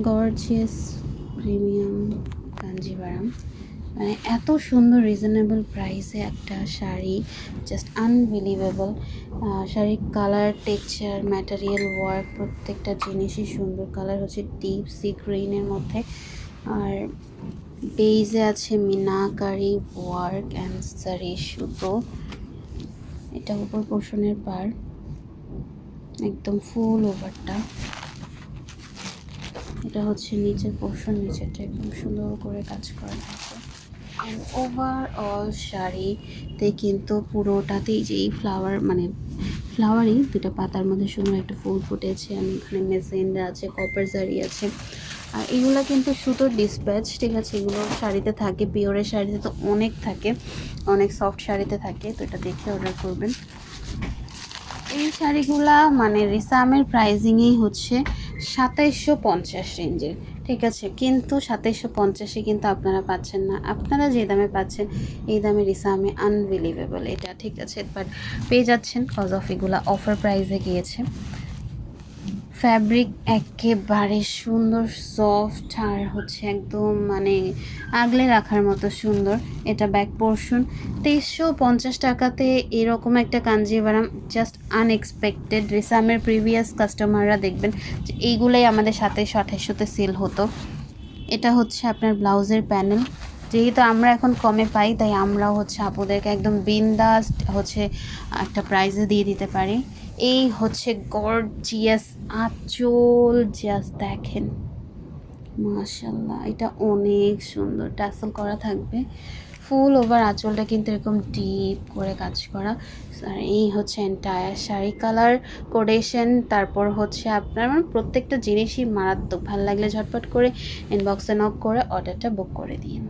Gorgeous premium Kanjivaram মানে এত সুন্দর রিজনেবল প্রাইসে একটা শাড়ি জাস্ট আনবিলিভেবল শাড়ির কালার টেক্সচার ম্যাটেরিয়াল ওয়ার্ক প্রত্যেকটা জিনিসই সুন্দর। কালার হচ্ছে ডিপ সি গ্রিনের মধ্যে। আর বেইজে আছে মিনাকারি ওয়ার্ক অ্যান্ড সারি সুতো। এটা উপর পোষণের পার একদম ফুল ওভারটা এটা হচ্ছে নিচের পোর্শন নিচেরটা একদম সুন্দর করে কাজ করা থাকে। আর ওভারঅল শাড়িতে কিন্তু পুরোটাতেই যে এই ফ্লাওয়ার মানে ফ্লাওয়ারই দুটো পাতার মধ্যে সুন্দর একটা ফুল ফুটেছে। আর এখানে মেজেন্ডা আছে কপার জারি আছে। আর এগুলো কিন্তু সুতোর ডিসপ্যাচ ঠিক আছে? এগুলো শাড়িতে থাকে পিওরের শাড়িতে তো অনেক থাকে, অনেক সফট শাড়িতে থাকে, তো এটা দেখে অর্ডার করবেন। এই শাড়িগুলা মানে রিসামের প্রাইজিংই হচ্ছে সাতাইশশো পঞ্চাশ রেঞ্জের, ঠিক আছে? কিন্তু সাতাইশশো পঞ্চাশে কিন্তু আপনারা পাচ্ছেন না। আপনারা যে দামে পাচ্ছেন, এই দামে রিসা আমি আনবিলিভেবল এটা, ঠিক আছে? বাট পেয়ে যাচ্ছেন কজ অফ এগুলো অফার প্রাইসে গিয়েছে। ফ্যাব্রিক একেবারে সুন্দর সফট আর হচ্ছে একদম মানে আগলে রাখার মতো সুন্দর। এটা ব্যাক পোর্শন তেইশশো পঞ্চাশ টাকাতে এরকম একটা কাঞ্জিভারাম জাস্ট আনএক্সপেক্টেড রিসামের প্রিভিয়াস কাস্টমাররা দেখবেন যে এইগুলোই আমাদের সাথে আঠাইশশোতে সেল হতো। এটা হচ্ছে আপনার ব্লাউজের প্যানেল যেহেতু আমরা এখন কমে পাই, তাই আমরাও হচ্ছে আপুদেরকে একদম বিন্দাস হচ্ছে একটা প্রাইজে দিয়ে দিতে পারি। এই হচ্ছে গর্জিয়াস আঁচল জিয়াস দেখেন। মাশাল্লাহ এটা অনেক সুন্দর টাসেল করা থাকবে। ফুল ওভার আঁচলটা কিন্তু এরকম ডিপ করে কাজ করা। আর এই হচ্ছে এন্টায়ার শাড়ি কালার কোডেশন তারপর হচ্ছে আপনার মানে প্রত্যেকটা জিনিসই মারাত্মক। ভালো লাগলে ঝটপট করে ইনবক্সে নক করে অর্ডারটা বুক করে দিন।